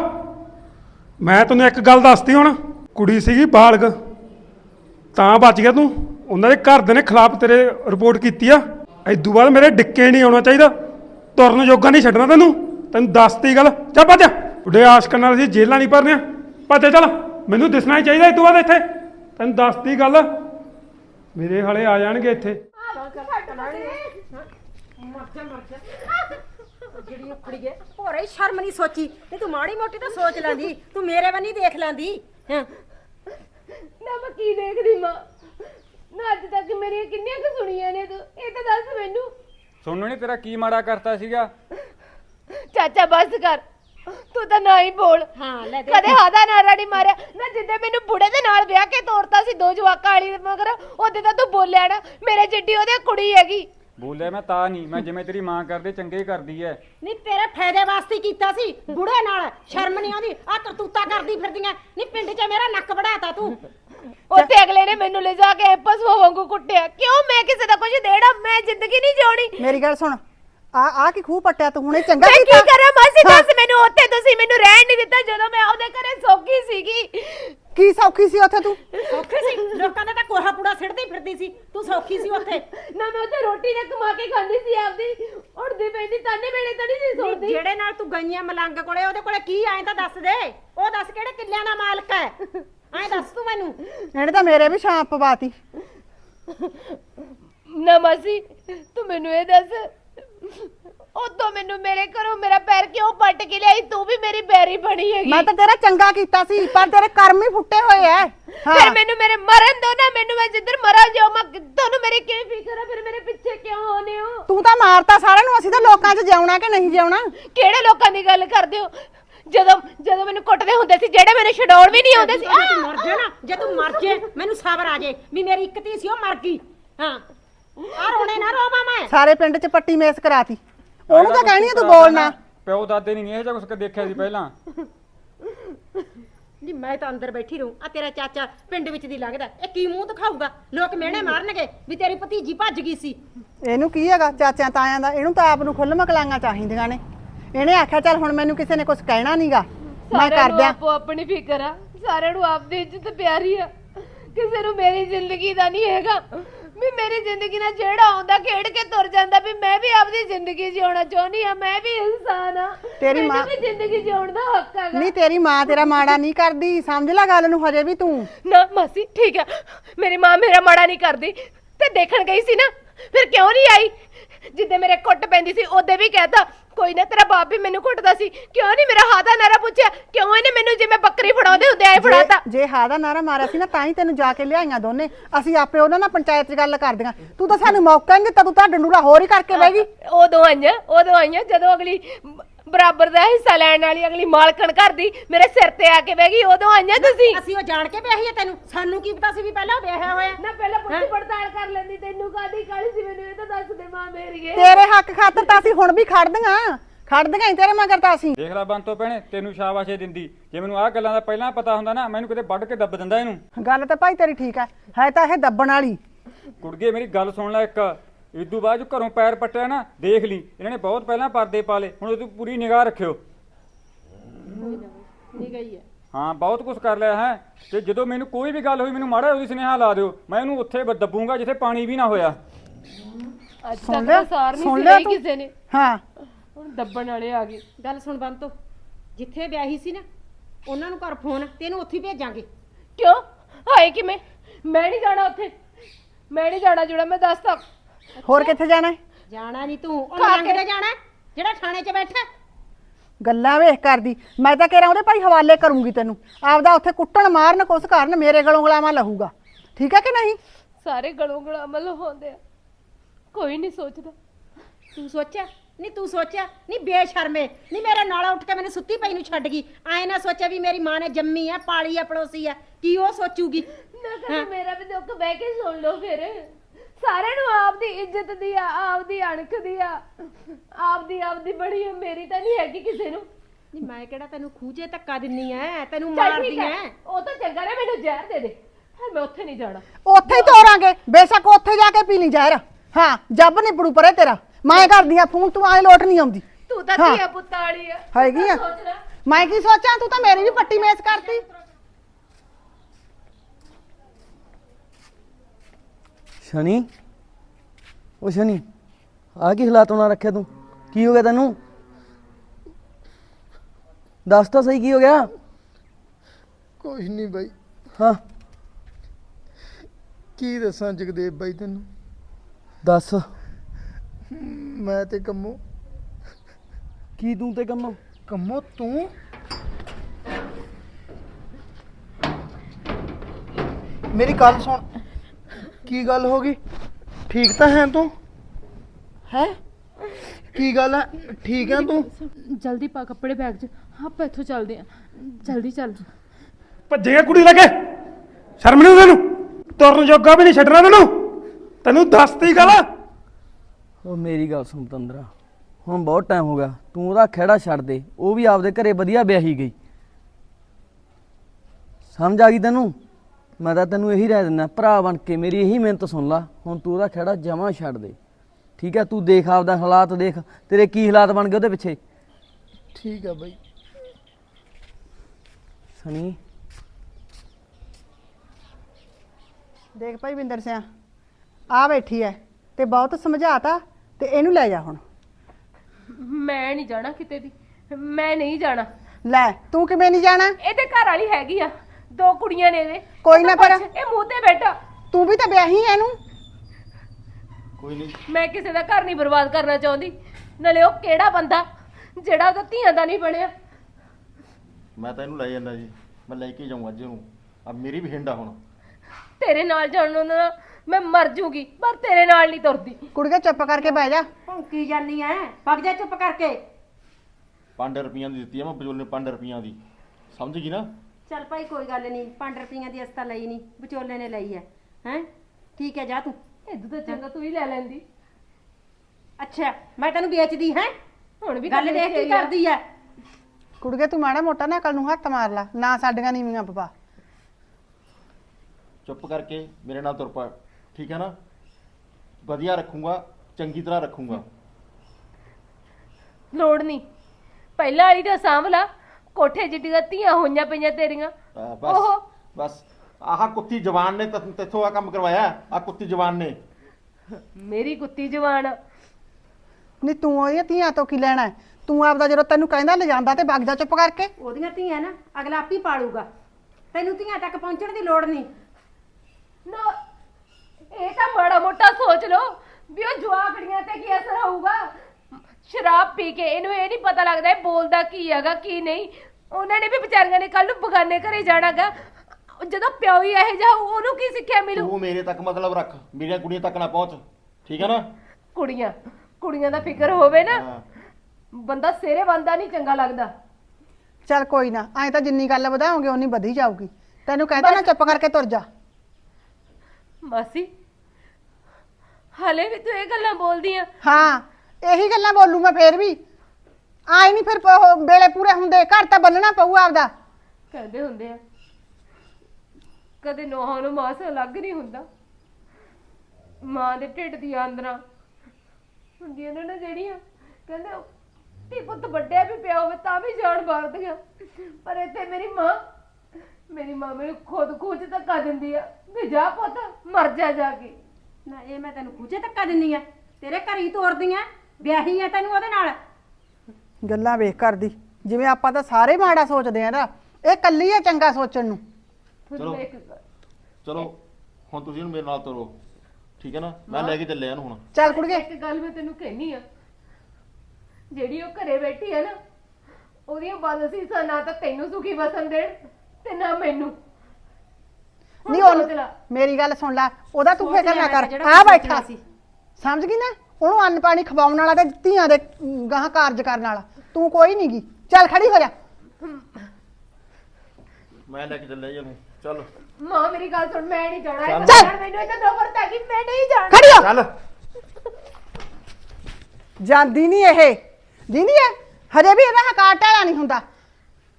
ਮੈਂ ਤੈਨੂੰ ਇੱਕ ਗੱਲ ਦੱਸਤੀ ਹੁਣ ਕੁੜੀ ਸੀਗੀ ਬਾਲਗ। ਤਾਂ ਬਚ ਗਿਆ ਤੂੰ। ਉਹਨਾਂ ਦੇ ਘਰ ਦੇ ਨੇ ਖਿਲਾਫ ਤੇਰੇ ਰਿਪੋਰਟ ਕੀਤੀ ਆ। ਐਦੂ ਬਾਅਦ ਮੇਰੇ ਡਿੱਕੇ ਨਹੀਂ ਆਉਣਾ ਚਾਹੀਦਾ। ਤੁਰਨ ਜੋਗਾ ਨਹੀਂ ਛੱਡਣਾ ਤੈਨੂੰ। ਤੈਨੂੰ ਦੱਸਤੀ ਗੱਲ। ਚੱਲ ਭੱਜ ਬੁੱਢੇ ਆਸ਼ਕਾਂ ਨਾਲ ਅਸੀਂ ਜੇਲਾਂ ਨਹੀਂ ਭਰਨੀਆਂ। ਭੱਜ ਚੱਲ। ਮੈਨੂੰ ਦਿਸਣਾ ਹੀ ਚਾਹੀਦਾ ਐਦੂ ਬਾਅਦ ਇੱਥੇ। ਤੈਨੂੰ ਦੱਸਤੀ ਗੱਲ। ਮੇਰੇ ਹਲੇ ਆ ਜਾਣਗੇ ਇੱਥੇ। ਜਿਹੜੀ ਉਖੜੀ ਹੈ ਹੋਰੇ ਹੀ ਸ਼ਰਮ ਨਹੀਂ ਸੋਚੀ। ਤੇ ਤੂੰ ਮਾੜੀ ਮੋਟੀ ਤਾਂ ਸੋਚ ਲੈਂਦੀ। ਤੂੰ ਮੇਰੇ ਵੱਲ ਨਹੀਂ ਦੇਖ ਲੈਂਦੀ। ਹਾਂ? ਨਾ ਮੈਂ ਕੀ ਦੇਖਦੀ ਮਾਂ? ਨਾ ਅੱਜ ਤੱਕ ਮੇਰੀਆਂ ਕਿੰਨੀਆਂ ਕੁ ਸੁਣੀਆਂ ਨੇ ਤੂੰ? ਇਹ ਤਾਂ ਦੱਸ ਮੈਨੂੰ। ਸੋਨੂੰ ਨੇ ਤੇਰਾ ਕੀ ਮਾੜਾ ਕਰਤਾ ਸੀਗਾ? ਚਾਚਾ ਬਸ ਕਰ। ਤੂੰ ਤਾਂ ਨਾ ਹੀ ਬੋਲ। ਹਾਂ ਲੈ ਦੇ ਕਦੇ ਹਾਦਾ ਨਾਰਾ ਨਹੀਂ ਮਾਰਿਆ। ਨਾ ਜਿੱਦੇ ਮੈਨੂੰ ਬੁੜੇ ਦੇ ਨਾਲ ਵਿਆਹ ਕੇ ਤੋਰਤਾ ਸੀ ਦੋ ਜਵਾਕਾਂ ਵਾਲੀ ਦੇ ਮਗਰ ਉਹਦੇ ਤਾਂ ਤੂੰ ਬੋਲਿਆ ਨਾ ਮੇਰੇ ਜਿੱਡੀ ਉਹਦੇ ਕੁੜੀ ਹੈਗੀ। ਬੋਲਿਆ ਮੈਂ ਤਾਂ ਨਹੀਂ ਮੈਂ ਜਿਵੇਂ ਤੇਰੀ ਮਾਂ ਕਰਦੇ ਚੰਗੇ ਹੀ ਕਰਦੀ ਐ। ਨਹੀਂ ਤੇਰੇ ਫਾਇਦੇ ਵਾਸਤੇ ਹੀ ਕੀਤਾ ਸੀ ਬੁੜੇ ਨਾਲ ਸ਼ਰਮ ਨਹੀਂ ਆਉਂਦੀ ਆ ਕਰਤੂਤਾ ਕਰਦੀ ਫਿਰਦੀਆਂ। ਨਹੀਂ ਪਿੰਡ 'ਚ ਮੇਰਾ ਨੱਕ ਵੜਾਤਾ ਤੂੰ। ਉੱਥੇ ਅਗਲੇ ਨੇ ਮੈਨੂੰ ਲੈ ਜਾ ਕੇ ਪਸ਼ੂ ਵਾਂਗੂ ਕੁੱਟਿਆ। ਕਿਉਂ ਮੈਂ ਕਿਸੇ ਦਾ ਕੁਝ ਦੇੜਾ ਮੈਂ ਜ਼ਿੰਦਗੀ ਨਹੀਂ ਜਿਉਣੀ। ਮੇਰੀ ਗੱਲ ਸੁਣ। ਆ ਆ ਕੀ ਖੂਹ ਪੱਟਿਆ ਤੂੰ? ਹੁਣੇ ਚੰਗਾ ਮੈਂ ਕੀ ਕੀਤਾ। ਕਰਾਂ? ਮਾਸੀ। ਦੱਸ ਮੈਨੂੰ ਉੱਥੇ ਤੁਸੀਂ ਮੈਨੂੰ ਰਹਿਣ ਨਹੀਂ ਦਿੱਤਾ ਜਦੋਂ ਮੈਂ ਆਪਦੇ ਘਰੇ ਸੌਖੀ ਸੀਗੀ। ਕੀ ਸੌਖੀ ਸੀ ਉੱਥੇ ਤੂੰ? ਸੌਖੀ ਸੀ? ਲੋਕਾਂ ਦਾ ਤਾਂ ਕੋਹਾ ਕੂੜਾ ਸਿੱਟਦੀ ਫਿਰਦੀ ਸੀ। ਤੂੰ ਸੌਖੀ ਸੀ ਉੱਥੇ? ਨਾ ਮੈਂ ਉੱਥੇ ਰੋਟੀ ਨਾ ਕਮਾ ਕੇ ਖਾਂਦੀ ਸੀ ਆਪਦੀ। ਉੜਦੀ ਪੈਂਦੀ ਤਾਨੇ ਵੇਲੇ ਤਾਂ ਨਹੀਂ ਸੀ ਨਹੀਂ, ਸੌਂਦੀ। ਜਿਹੜੇ ਨਾਲ ਤੂੰ ਗਈਆਂ ਮਲੰਗ ਕੋਲੇ ਉਹਦੇ ਕੋਲੇ ਕੀ ਆਏ ਤਾਂ ਦੱਸ ਦੇ। ਉਹ ਦੱਸ ਕਿਹੜੇ ਕਿੱਲਿਆਂ ਦਾ ਮਾਲਕ ਹੈ? ਐਂ ਦੱਸ ਤੂੰ ਮੈਨੂੰ। ਇਹਨੇ ਤਾਂ ਮੇਰੇ ਵੀ ਛਾਂਪ ਪਵਾਤੀ। ਨਾ ਮਾਸੀ ਤੂੰ ਮੈਨੂੰ ਇਹ ਦੱਸ ਉਦੋਂ ਮੈਨੂੰ ਮੇਰੇ ਘਰੋਂ ਮੇਰਾ ਪੈਰ ਕਿਉਂ ਪੱਟ ਕੇ ਲਿਆਈ? ਤੂੰ ਵੀ ਮੇਰੀ ਬੈਰੀ ਬਣੀ ਹੈਗੀ। ਮੈਂ ਤਾਂ ਤੇਰਾ ਚੰਗਾ ਕੀਤਾ ਸੀ ਪਰ ਤੇਰੇ ਕਰਮ ਹੀ ਫੁੱਟੇ ਹੋਏ ਐ। ਫਿਰ ਮੈਨੂੰ ਮੇਰੇ ਮਰਨ ਦੋ ਨਾ ਮੈਨੂੰ ਮੈਂ ਜਿੱਧਰ ਮਰਾਂ ਜਾਉ ਮੈਂ ਤੁਹਾਨੂੰ ਮੇਰੇ ਕੀ ਫਿਕਰ ਹੈ ਫਿਰ ਮੇਰੇ ਪਿੱਛੇ ਕਿਉਂ ਹੋਨੇ ਹੋ? ਤੂੰ ਤਾਂ ਮਾਰਤਾ ਸਾਰਿਆਂ ਨੂੰ ਅਸੀਂ ਤਾਂ ਲੋਕਾਂ 'ਚ ਜਿਉਣਾ ਕਿ ਨਹੀਂ ਜਿਉਣਾ? ਕਿਹੜੇ ਲੋਕਾਂ ਦੀ ਗੱਲ ਕਰਦੇ ਹੋ? ਜਦੋਂ ਜਦੋਂ ਮੈਨੂੰ ਕੁੱਟਦੇ ਹੁੰਦੇ ਸੀ ਜਿਹੜੇ ਮੈਨੂੰ ਛਡਾਉਣ ਵੀ ਨਹੀਂ ਆਉਂਦੇ ਸੀ। ਜੇ ਤੂੰ ਮਰ ਜੇ ਨਾ ਜੇ ਤੂੰ ਮਰ ਜੇ ਮੈਨੂੰ ਸਬਰ ਆ ਜੇ ਵੀ ਮੇਰੀ ਇੱਕ ਧੀ ਸੀ ਉਹ ਮਰ ਗਈ। ਹਾਂ। ਆ ਰੋਣੇ ਨਾ ਰੋਵਾ ਮੈਂ ਸਾਰੇ ਪਿੰਡ 'ਚ ਪੱਟੀ ਮੇਸ ਕਰਾਤੀ। ਉਹਨੂੰ ਤਾਂ ਕਹਿਣੀ ਆ ਤੂੰ ਬੋਲਣਾ ਪਿਓ ਦਾਦੇ ਨਹੀਂ ਇਹ ਜਿਹਾ ਕੁਛ ਦੇਖਿਆ ਸੀ ਪਹਿਲਾਂ। ਜੀ ਮੈਂ ਤਾਂ ਅੰਦਰ ਬੈਠੀ ਰਹੂੰ। ਆ ਤੇਰਾ ਚਾਚਾ ਪਿੰਡ ਵਿੱਚ ਦੀ ਲੰਘਦਾ। ਇਹ ਕੀ ਮੂੰਹ ਦਿਖਾਊਗਾ? ਲੋਕ ਮਿਹਣੇ ਮਾਰਨਗੇ ਵੀ ਤੇਰੀ ਭਤੀਜੀ ਭੱਜ ਗਈ ਸੀ। ਇਹਨੂੰ ਕੀ ਹੈਗਾ? ਚਾਚਿਆਂ ਤਾਇਆਂ ਦਾ। ਇਹਨੂੰ ਤਾਂ ਆਪ ਨੂੰ ਖੁੱਲ੍ਹ ਮਕਲਾਂਗਾ ਚਾਹੀਦੀਆਂ ਨੇ। ਇਹਨੇ ਆਖਿਆ ਚੱਲ ਹੁਣ ਮੈਨੂੰ ਕਿਸੇ ਨੇ ਕੁਝ ਕਹਿਣਾ ਨਹੀਂਗਾ ਮੈਂ ਸਾਰਿਆਂ ਕਰ ਨੂੰ ਦਿਆਂ। ਆਪੋ ਆਪਣੀ ਫਿਕਰ ਆ। ਸਾਰਿਆਂ ਨੂੰ ਆਪਦੀ ਇੱਜ਼ਤ ਪਿਆਰੀ ਆ। ਕਿਸੇ ਨੂੰ ਮੇਰੀ ਜ਼ਿੰਦਗੀ ਦਾ ਨਹੀਂ ਹੈਗਾ। ਵੀ ਮੇਰੀ ਜ਼ਿੰਦਗੀ ਨਾਲ ਜਿਹੜਾ ਆਉਂਦਾ ਖੇਡ ਕੇ ਤੁਰ ਜਾਂਦਾ ਵੀ ਮੈਂ ਵੀ ਆਪਦੀ ਜ਼ਿੰਦਗੀ ਜਿਉਣਾ ਚਾਹੁੰਦੀ ਆ ਮੈਂ ਵੀ ਇਨਸਾਨ ਆ ਤੇਰੀ ਮੈਨੂੰ ਮਾਂ- ਵੀ ਜ਼ਿੰਦਗੀ ਜਿਉਣ ਦਾ ਹੱਕ ਹੈਗਾ। ਨਹੀਂ ਤੇਰੀ ਮਾਂ ਤੇਰਾ ਮਾੜਾ ਨਹੀਂ ਕਰਦੀ ਸਮਝ ਲੈ ਗੱਲ ਨੂੰ ਹਜੇ ਵੀ ਤੂੰ। ਨਾ ਮਾਸੀ ਠੀਕ ਆ ਮੇਰੀ ਮਾਂ ਮੇਰਾ ਮਾੜਾ ਨਹੀਂ ਕਰਦੀ। ਤੇ ਦੇਖਣ ਗਈ ਸੀ ਨਾ ਫਿਰ ਕਿਉਂ ਨਹੀਂ ਆਈ? ਜਿੱਦੇ ਮੇਰੇ ਕੁੱਟ ਪੈਂਦੀ ਸੀ ਉਹਦੇ ਵੀ ਕਹਿਤਾ ਕੋਈ ਨਾ ਤੇਰਾ ਬਾਪ ਵੀ ਮੈਨੂੰ ਕੁੱਟਦਾ ਸੀ। ਕਿਉਂ ਨਹੀਂ ਮੇਰਾ ਹਾਦਾ ਨਾਰਾ ਪੁੱਛਿਆ? ਕਿਉਂ ਇਹਨੇ ਮੈਨੂੰ ਜਿਵੇਂ ਬੱਕਰੀ ਫੜਾਉਂਦੇ ਹੁੰਦੇ ਐ ਫੜਾਤਾ ਜੇ- ਜੇ ਹਾਂ ਦਾ ਨਾਰਾ ਮਾਰਿਆ ਸੀ ਨਾ ਤਾਂ ਹੀ ਤੈਨੂੰ ਜਾ ਕੇ ਲਿਆਈਆਂ ਦੋਨੇ। ਅਸੀਂ ਆਪੇ ਉਹਨਾਂ ਨਾਲ ਪੰਚਾਇਤ 'ਚ ਗੱਲ ਕਰਦੀਆਂ। ਤੂੰ ਤਾਂ ਸਾਨੂੰ ਮੌਕਾ ਨਹੀਂ ਦਿੱਤਾ ਤੂੰ ਤਾਂ ਡੰਡੂਰਾ ਹੋਰ ਹੀ ਕਰਕੇ ਬਹਿ ਗਈ। ਉਦੋਂ ਆਈਆਂ ਉਦੋਂ ਆਈਆਂ ਜਦੋਂ ਅਗਲੀ ਬਰਾਬਰ ਦਾ ਹਿੱਸਾ ਲੈਣ ਵਾਲੀ ਅਗਲੀ ਮਾਲਕਣ ਘਰ ਦੀ ਮੇਰੇ ਸਿਰ ਤੇ ਆ ਕੇ ਬਹਿ ਗਈ ਉਦੋਂ ਆਈਆਂ ਤੁਸੀਂ? ਅਸੀਂ ਉਹ ਜਾਣ ਕੇ ਵਿਆਹੀ ਹੈ ਤੈਨੂੰ। ਸਾਨੂੰ ਕੀ ਪਤਾ ਸੀ ਵੀ ਪਹਿਲਾਂ ਵਿਆਹਿਆ ਹੋਇਆ। ਨਾ ਪਹਿਲਾਂ ਪੁੱਛ ਪੜਤਾਲ ਕਰ ਲੈਂਦੀ ਤੈਨੂੰ ਕਾਦੀ ਕਾਲੀ ਸੀ ਮੈਨੂੰ ਇਹ ਤਾਂ ਦੱਸ ਦੇ ਮਾਂ ਮੇਰੀਏ ਤੇਰੇ ਹੱਕ ਖਾਤਰ ਤਾਂ ਅਸੀਂ ਹੁਣ ਵੀ ਖੜਦੀਆਂ। ਖੜਦੀਆਂ ਹੀ ਤੇਰੇ ਮਗਰ ਤਾਂ ਅਸੀਂ। ਦੇਖ ਲੈ ਬੰਤੋ ਭੈਣੇ ਤੈਨੂੰ ਸ਼ਾਬਾਸ਼ੇ ਦਿੰਦੀ। ਜੇ ਮੈਨੂੰ ਆਹ ਗੱਲਾਂ ਦਾ ਪਹਿਲਾਂ ਪਤਾ ਹੁੰਦਾ ਨਾ ਮੈਨੂੰ ਕਿਤੇ ਵੱਢ ਕੇ ਦੱਬ ਦਿੰਦਾ ਇਹਨੂੰ। ਗੱਲ ਤਾਂ ਭਾਈ ਤੇਰੀ ਠੀਕ ਹੈ ਹੈ ਤਾਂ ਇਹ ਦੱਬਣ ਵਾਲੀ। ਕੁੜਗੇ ਮੇਰੀ ਗੱਲ ਸੁਣ ਲੈ ਇੱਕ। ਇਦੋਂ ਬਾਅਦ ਜੋ ਘਰੋਂ ਪੈਰ ਪੱਟਿਆ ਨਾ ਦੇਖ ਲਈ। ਇਹਨਾਂ ਨੇ ਬਹੁਤ ਪਹਿਲਾਂ ਪਰਦੇ ਪਾ ਲਏ ਹੁਣ ਤੂੰ ਪੂਰੀ ਨਿਗਾਹ ਰੱਖਿਓ। ਗਈ ਹੈ ਹਾਂ। ਬਹੁਤ ਕੁਝ ਕਰ ਲਿਆ ਹੈ। ਤੇ ਜਦੋਂ ਮੈਨੂੰ ਕੋਈ ਵੀ ਗੱਲ ਹੋਈ ਮੈਨੂੰ ਮਾੜਾ ਉਹਦੀ ਸੁਨੇਹਾ ਲਾ ਦਿਓ। ਮੈਂ ਇਹਨੂੰ ਉੱਥੇ ਬ- ਦੱਬੂਗਾ ਜਿੱਥੇ ਪਾਣੀ ਵੀ ਨਾ ਹੋਇਆ। ਅੱਜ ਸੁਣ ਤੱਕ ਲਿਆ? ਤਾਂ ਸਾਰ ਨਹੀਂ ਸੁਣ ਲਿਆ ਲਈ ਤੂੰ? ਕਿਸੇ ਨੇ। ਹਾਂ। ਹੁਣ ਦੱਬਣ ਵਾਲੇ ਆ ਗਏ। ਗੱਲ ਸੁਣ ਬੰਤੋ ਜਿੱਥੇ ਵਿਆਹੀ ਸੀ ਨਾ ਉਹਨਾਂ ਨੂੰ ਕਰ ਫੋਨ ਤੈਨੂੰ ਉੱਥੇ ਹੀ ਭੇਜਾਂਗੇ। ਕਿਉਂ? ਹਾਏ ਕਿਵੇਂ? ਮੈਂ ਨਹੀਂ ਜਾਣਾ ਉੱਥੇ। ਮੈਂ ਨਹੀਂ ਜਾਣਾ ਜਿਹੜਾ ਮੈਂ ਦੱਸਤਾ। ਹੋਰ ਕਿੱਥੇ ਜਾਣਾ ਹੈ? ਜਾਣਾ ਨਹੀਂ ਤੂੰ। ਉਹ ਖਾ ਕੇ। ਜਾਣਾ ਜਿਹੜਾ ਥਾਣੇ 'ਚ ਬੈਠਾ ਗੱਲਾਂ ਵੇਖ ਕਰਦੀ। ਮੈਂ ਤਾਂ ਕਹਿ ਰਹਾ ਉਹਦੇ ਭਾਈ ਹਵਾਲੇ ਕਰੂੰਗੀ ਤੈਨੂੰ। ਆਪਦਾ ਉੱਥੇ ਕੁੱਟਣ ਮਾਰਨ ਕੁਛ ਕਰਨ ਮੇਰੇ ਗਲੋਂ ਗਲਾਵਾਂ ਲਹੂਗਾ। ਠੀਕ ਹੈ ਕਿ ਨਹੀਂ? ਸਾਰੇ ਗਲੋਂ ਗਲਾਮਲ ਹੁੰਦੇ ਆ। ਕੋਈ ਨਹੀਂ ਸੋਚਦਾ। ਤੂੰ ਸੋਚਿਆ? ਨਹੀਂ ਤੂੰ ਸੋਚਿਆ? ਨਹੀਂ ਬੇਸ਼ਰਮੇ। ਨਹੀਂ ਮੇਰੇ ਨਾਲ ਉੱਠ ਕੇ ਮੈਨੂੰ ਸੁੱਤੀ ਪਈ ਨੂੰ ਛੱਡ ਗਈ। ਐ ਨਾ ਸੋਚਿਆ ਵੀ ਮੇਰੀ ਮਾਂ ਨੇ ਜੰਮੀ ਆ ਪਾਲੀ ਆ ਪੜੋਸੀ ਆ। ਕੀ ਉਹ ਸੋਚੂਗੀ? ਨਾ ਕਦੇ ਮੇਰਾ ਵੀ ਦੁੱਖ ਬਹਿ ਕੇ ਸੁਣ ਲਓ ਫਿਰ। ਸਾਰਿਆਂ ਨੂੰ ਆਪਦੀ ਇੱਜ਼ਤ ਦੀ ਆ ਆਪਦੀ ਅਣਖ ਦੀ ਆ। ਆਪਦੀ ਆਪਦੀ ਬੜੀ ਆ ਮੇਰੀ ਤਾਂ ਨਹੀਂ ਹੈਗੀ ਕਿਸੇ ਨੂੰ। ਨਹੀਂ ਮੈਂ ਕਿਹੜਾ ਤੈਨੂੰ ਖੂਜੇ ਧੱਕਾ ਦਿੰਨੀ ਐ ਤੈਨੂੰ ਚੱਲ ਮਾਰਦੀ ਠੀਕ ਐ। ਹੈ ਉਹ ਤਾਂ ਚੰਗਾ ਨਾ ਮੈਨੂੰ ਜ਼ਹਿਰ ਦੇ ਦੇ। ਫਿਰ ਮੈਂ ਉੱਥੇ ਨਹੀਂ ਜਾਣਾ। ਉੱਥੇ ਹੀ ਤੋਰਾਂਗੇ। ਬੇਸ਼ੱਕ ਉੱਥੇ ਜਾ ਕੇ ਪੀ ਲਈ ਜ਼ਹਿਰ। ਹਾਂ ਜੱਬ ਨਹੀਂ ਪੜੂ ਪਰੇ ਤੇਰਾ। ਮੈਂ ਕਰਦੀ ਆ ਫੋਨ ਤੂੰ ਆਏ ਲੋਟ ਨਹੀਂ ਆਉਂਦੀ। ਤੂੰ ਤਾਂ ਹਾਂ। ਧੀਆ ਪੁੱਤ ਵਾਲੀ ਆ। ਹੈਗੀ ਆ। ਮੈਂ ਕੀ ਸੋਚਾਂ? ਤੂੰ ਤਾਂ ਮੇਰੀ ਵੀ ਪੱਟੀ ਮੇਸ ਕਰਤੀ। ਸ਼ਨੀ ਉਹ ਸ਼ਨੀ ਆ ਕੀ ਹਾਲਾਤ ਬਣਾ ਰੱਖਿਆ ਤੂੰ? ਕੀ ਹੋ ਗਿਆ ਤੈਨੂੰ? ਦੱਸ ਤਾਂ ਸਹੀ ਕੀ ਹੋ ਗਿਆ? ਕੁਛ ਨਹੀਂ ਬਾਈ। ਹਾਂ। ਕੀ ਦੱਸਾਂ ਜਗਦੇਵ ਬਾਈ ਤੈਨੂੰ? ਦੱਸ। ਮੈਂ ਤੇ ਕੰਮੋ। ਕੀ ਤੂੰ ਤੇ ਕੰਮ? ਕੰਮੋ ਤੂੰ? ਮੇਰੀ ਗੱਲ ਸੁਣ। ਕੀ ਗੱਲ ਹੋ ਗਈ? ਠੀਕ ਤਾਂ ਹੈ ਤੂੰ? ਹੈ? ਕੀ ਗੱਲ ਹੈ? ਠੀਕ ਹੈ ਤੂੰ? ਜਲਦੀ ਪਾ ਕੱਪੜੇ ਬੈਗ 'ਚ। ਆਪਾਂ ਇੱਥੋਂ ਚੱਲਦੇ ਆਂ ਜਲਦੀ ਚੱਲ। ਭੱਜੇਗਾ ਕੁੜੀ ਲੱਗੇ ਸ਼ਰਮ ਨਹੀਂ ਤੈਨੂੰ? ਤੁਰਨ ਜੋਗਾ ਵੀ ਨਹੀਂ ਛੱਡਣਾ ਤੈਨੂੰ? ਤੈਨੂੰ ਦੱਸਤੀ ਗੱਲ। ਉਹ ਮੇਰੀ ਗੱਲ ਸੁਣ ਤੰਦਰਾ ਹੁਣ ਬਹੁਤ ਟਾਈਮ ਹੋ ਗਿਆ। ਤੂੰ ਉਹਦਾ ਖਹਿੜਾ ਛੱਡ ਦੇ। ਉਹ ਵੀ ਆਪਦੇ ਘਰੇ ਵਧੀਆ ਵਿਆਹੀ ਗਈ। ਸਮਝ ਆ ਗਈ ਤੈਨੂੰ? ਮੈਂ ਤਾਂ ਤੈਨੂੰ ਇਹੀ ਰਹਿ ਦਿੰਦਾ ਭਰਾ ਬਣ ਕੇ ਮੇਰੀ ਇਹੀ ਮਿਹਨਤ ਸੁਣ ਲਾ ਹੁਣ ਤੂੰ ਉਹਦਾ ਖਹਿੜਾ ਜਮਾਂ ਛੱਡ ਦੇ। ਠੀਕ ਹੈ ਤੂੰ ਦੇਖ ਆਪਦਾ ਹਾਲਾਤ ਦੇਖ ਤੇਰੇ ਕੀ ਹਾਲਾਤ ਬਣ ਗਏ ਉਹਦੇ ਪਿੱਛੇ? ਠੀਕ ਹੈ ਬਾਈ। ਸਨੀ? ਦੇਖ ਭਾਈ ਬਿੰਦਰ ਸਿਆ ਆ ਬੈਠੀ ਐ ਤੇ ਬਹੁਤ ਸਮਝਾਤਾ ਤੇ ਇਹਨੂੰ ਲੈ ਜਾ ਹੁਣ। ਮੈਂ ਨਹੀਂ ਜਾਣਾ ਕਿਤੇ ਵੀ ਮੈਂ ਨਹੀਂ ਜਾਣਾ। ਲੈ ਤੂੰ ਕਿਵੇਂ ਨਹੀਂ ਜਾਣਾ? ਇਹਦੇ ਘਰ ਵਾਲੀ ਹੈਗੀ ਆ। ਦੋ ਕੁੜੀਆਂ ਨੇ ਇਹਦੇ। ਕੋਈ ਨਾ ਪਰ- ਇਹ ਮੂੰਹ ਤੇ ਬੈਠਾ। ਤੂੰ ਵੀ ਤਾਂ ਵਿਆਹੀ ਐ ਇਹਨੂੰ। ਮੈਂ ਕਿਸੇ ਦਾ ਘਰ ਨਹੀਂ ਬਰਬਾਦ ਕਰਨਾ ਚਾਹੁੰਦੀ। ਨਾਲੇ ਉਹ ਕਿਹੜਾ ਬੰਦਾ ਜਿਹੜਾ ਉਹਦਾ ਧੀਆਂ ਦਾ ਨਹੀਂ ਬਣਿਆ। ਮੈਂ ਤਾਂ ਇਹਨੂੰ ਲੈ ਜਾਂਦਾ ਜੀ। ਮੈਂ ਲੈ ਕੇ ਜਾਊਂ ਅੱਜ ਇਹਨੂੰ। ਆ ਮੇਰੀ ਵੀ ਹਿੰਡ ਹੁਣ। ਤੇਰੇ ਨਾਲ ਜਾਣ ਨੂੰ ਨਾ ਮੈਂ ਮਰ ਜੂਗੀ ਪਰ ਤੇਰੇ ਨਾਲ ਨਹੀਂ ਤੁਰਦੀ। ਕੁੜੀਏ ਚੁੱਪ ਕਰਕੇ ਬਹਿ ਜਾ। ਭੌਂਕੀ ਜਾਨੀ ਐ? ਵਗ ਜਾ ਚੁੱਪ ਕਰਕੇ। 5 ਰੁਪਈਆਂ ਦੀ ਦਿੱਤੀ ਆ ਮੈਂ ਬਜੋਲ ਨੇ 5 ਰੁਪਈਆਂ ਦੀ। ਸਮਝ ਗਈ ਨਾ? ਚੱਲ ਭਾਈ ਕੋਈ ਗੱਲ ਨਹੀਂ 5 ਰੁਪਈਆਂ ਦੀ ਅਸਤਾ ਲਈ ਨਹੀਂ ਵਿਚੋਲੇ ਨੇ ਲਈ ਐ ਹੈ? ਠੀਕ ਐ ਜਾ ਤੂੰ। ਇਦੋਂ ਤਾਂ ਚੰਗਾ ਤੂੰ ਹੀ ਲੈ ਲੈਂਦੀ। ਅੱਛਾ ਮੈਂ ਤੈਨੂੰ ਵੇਚਦੀ ਹੈ? ਹੁਣ ਵੀ ਗੱਲ ਦੇਖ ਕੀ। ਕਰਦੀ ਐ ਕੁੜੀਏ ਤੂੰ ਮਾੜਾ ਮੋਟਾ ਨਾ ਅਕਲ ਨੂੰ ਹੱਥ ਮਾਰ ਲਾ ਨਾ ਸਾਡੀਆਂ ਨੀਵੀਆਂ ਪਪਾ ਚੁੱਪ ਕਰਕੇ ਮੇਰੇ ਨਾਲ ਤੁਰ ਪਾ ਠੀਕ ਹੈ ਨਾ? ਵਧੀਆ ਰੱਖੂੰਗਾ ਚੰਗੀ ਤਰ੍ਹਾਂ ਰੱਖੂੰਗਾ। ਲੋੜ ਨਹੀਂ। ਪਹਿਲਾਂ ਵਾਲੀ ਤਾਂ ਸਾਂਭਲਾ ਕੋਠੇ ਜਿੱਡੀਆਂ ਧੀਆਂ ਹੋਈਆਂ ਪਈਆਂ ਤੇਰੀਆਂ। ਆ, ਬਸ ਓਹੋ। ਬਸ। ਆਹ ਕੁੱਤੀ ਜਵਾਨ ਨੇ ਤੈਥ- ਤੈਥੋਂ ਆ ਕੰਮ ਕਰਵਾਇਆ। ਆ ਕੁੱਤੀ ਜਵਾਨ ਨੇ। ਮੇਰੀ ਕੁੱਤੀ ਜਵਾਨ। ਨਹੀਂ ਤੂੰ ਉਹਦੀਆਂ ਧੀਆਂ ਤੋਂ ਕੀ ਲੈਣਾ ਹੈ? ਤੂੰ ਆਪਦਾ ਜਦੋਂ ਤੈਨੂੰ ਕਹਿੰਦਾ ਲੈ ਜਾਂਦਾ ਤੇ ਵਗ ਜਾ ਚੁੱਪ ਕਰਕੇ। ਉਹਦੀਆਂ ਧੀਆਂ ਨਾ ਅਗਲਾ ਆਪ ਹੀ ਪਾਲੂਗਾ। ਤੈਨੂੰ ਧੀਆਂ ਤੱਕ ਪਹੁੰਚਣ ਦੀ ਲੋੜ ਨਹੀਂ। ਨਾ ਇਹ ਤਾਂ ਮਾੜਾ ਮੋਟਾ ਸੋਚ ਲਓ ਵੀ ਉਹ ਜਵਾਕੜੀਆਂ ਤੇ ਕੀ ਅਸਰ ਹੋਊਗਾ। ਸ਼ਰਾਬ ਪੀ ਕੇ ਇਹਨੂੰ ਇਹ ਨਹੀਂ ਪਤਾ ਲੱਗਦਾ ਇਹ ਬੋਲਦਾ ਕੀ ਹੈਗਾ ਕੀ ਨਹੀਂ। ਉਹਨਾਂ ਨੇ ਵੀ ਵਿਚਾਰੀਆਂ ਨੇ ਕੱਲ ਨੂੰ ਬਗਾਨੇ ਘਰੇ ਜਾਣਾਗਾ। ਜਦੋਂ ਪਿਓ ਹੀ ਇਹ ਜਾ ਉਹਨੂੰ ਕੀ ਸਿੱਖਿਆ ਮਿਲੂ? ਤੂੰ ਮੇਰੇ ਤੱਕ ਮਤਲਬ ਰੱਖ ਮੇਰੀਆਂ ਕੁੜੀਆਂ ਤੱਕ ਨਾ ਪਹੁੰਚ। ਠੀਕ ਹੈ ਨਾ? ਕੁੜੀਆਂ ਕੁੜੀਆਂ ਦਾ ਫਿਕਰ ਹੋਵੇ ਨਾ ਹਾਂ। ਬੰਦਾ ਸਿਰੇ ਬੰਦਾ ਨਹੀਂ ਚੰਗਾ ਲੱਗਦਾ। ਚੱਲ ਕੋਈ ਨਾ ਐਂ ਤਾਂ ਜਿੰਨੀ ਗੱਲ ਵਧਾਓਗੇ ਉਨੀ ਵਧੀ ਜਾਊਗੀ। ਤੈਨੂੰ ਕਹਿੰਦਾ ਨਾ ਚੁੱਪ ਕਰਕੇ ਤੁਰ ਜਾ। ਮਾਸੀ ਹਲੇ ਵੀ ਤੂੰ ਇਹ ਗੱਲਾਂ ਬੋਲਦੀ ਆ? ਹਾਂ। ਇਹੀ ਗੱਲਾਂ ਬੋਲੂ ਮੈਂ ਫੇਰ ਵੀ। ਆਈ ਨਹੀਂ ਫਿਰ ਪ- ਉਹ ਵੇਲੇ ਪੂਰੇ ਹੁੰਦੇ ਘਰ ਤਾਂ ਬੰਨਣਾ ਪਊ ਆਪਦਾ। ਕਹਿੰਦੇ ਹੁੰਦੇ ਆ ਕਦੇ ਨੋਹਾਂ ਨੂੰ ਮਾਸ ਅਲੱਗ ਨਹੀਂ ਹੁੰਦਾ। ਮਾਂ ਦੇ ਢਿੱਡ ਦੀ ਆਂਦਰਾਂ। ਹੁੰਦੀਆਂ ਨੇ ਨਾ ਜਿਹੜੀਆਂ ਕਹਿੰਦੇ ਤੀ ਪੁੱਤ ਵੱਡਿਆ ਵੀ ਪਿਆ ਹੋਵੇ ਤਾਂ ਵੀ ਜਾਨ ਮਾਰਦੀਆਂ। ਪਰ ਇੱਥੇ ਮੇਰੀ ਮਾਂ ਮੇਰੀ ਮਾਂ ਮੈਨੂੰ ਖੁਦ ਖੂਚ ਧੱਕਾ ਦਿੰਦੀ ਆ ਵੀ ਜਾ ਪੁੱਤ ਮਰ ਜਾ ਜਾ ਕੇ। ਨਾ ਇਹ ਮੈਂ ਤੈਨੂੰ ਖੂਜੇ ਧੱਕਾ ਦਿੰਨੀ ਆ ਤੇਰੇ ਘਰ ਹੀ ਤੋਰਦੀ ਆ ਵਿਆਹੀ ਆ ਤੈਨੂੰ ਉਹਦੇ ਨਾਲ? ਗੱਲਾਂ ਵੇਖ ਕਰਦੀ। ਜਿਵੇਂ ਆਪਾਂ ਤਾਂ ਸਾਰੇ ਮਾੜਾ ਸੋਚਦੇ ਆ ਨਾ ਇਹ ਕੱਲੀ ਆ ਚੰਗਾ ਸੋਚਣ ਨੂੰ। ਚਲੋ। ਇੱਕ ਚਲੋ ਹੁਣ ਤੁਸੀਂ ਇਹਨੂੰ ਮੇਰੇ ਨਾਲ ਤੁਰੋ। ਠੀਕ ਹੈ ਨਾ? ਮੈਂ ਲੈ ਕੇ ਚੱਲਿਆ ਇਹਨੂੰ ਹੁਣ। ਚੱਲ ਕੁੜੀਏ। ਇੱਕ ਗੱਲ ਮੈਂ ਤੈਨੂੰ ਕਹਿਨੀ ਆ। ਜਿਹੜੀ ਉਹ ਘਰੇ ਬੈਠੀ ਆ ਨਾ ਉਹਦੀਆਂ ਬਦਸੀਸਾਂ ਨਾ ਤਾਂ ਤੈਨੂੰ ਸੁਖੀ ਵਸਣ ਦੇਣ ਤੇ ਨਾ ਮੈਨੂੰ। ਹੁਣ ਨਹੀਂ ਸੋਚ ਲਾ। ਉਹ ਮੇਰੀ ਗੱਲ ਸੁਣ ਲੈ ਉਹਦਾ ਤੂੰ ਸੋਚ ਫਿਕਰ ਲਿਆ ਨਾ ਕਰ। ਜਿਹੜਾ ਆ ਬੈਠਾ। ਸੀ। ਸਮਝ ਗਈ ਨਾ? ਉਹਨੂੰ ਅੰਨ ਪਾਣੀ ਖਵਾਉਣ ਵਾਲਾ ਤੇ ਧੀਆਂ ਦੇ ਗਾਹਾਂ ਕਾਰਜ ਕਰਨ ਵਾਲਾ। ਤੂੰ ਕੋਈ ਨਹੀਂ ਗੀ। ਚੱਲ ਖੜੀ ਹੋ ਜਾ। ਮੈਂ ਲੈ ਕੇ ਚੱਲਿਆ ਜੀ ਉਹਨੂੰ। ਚੱਲ। ਮਾਂ ਮੇਰੀ ਗੱਲ ਸੁਣ ਮੈਂ ਨਹੀਂ ਜਾਣਾ। ਚੱਲ। ਚੱਲ। ਮੈਨੂੰ ਇਹ ਤਾਂ ਨਫ਼ਰਤ ਗਈ ਮੈਂ ਨਹੀਂ ਜਾਣਾ। ਖੜੀ ਹੋ। ਚੱਲ। ਜਾਂਦੀ ਨਹੀਂ ਇਹ। ਜਿੰਦੀ ਹੈ ਹਜੇ ਵੀ ਇਹਦਾ ਹਕਾਰ ਢਾਲਾ ਨਹੀਂ ਹੁੰਦਾ।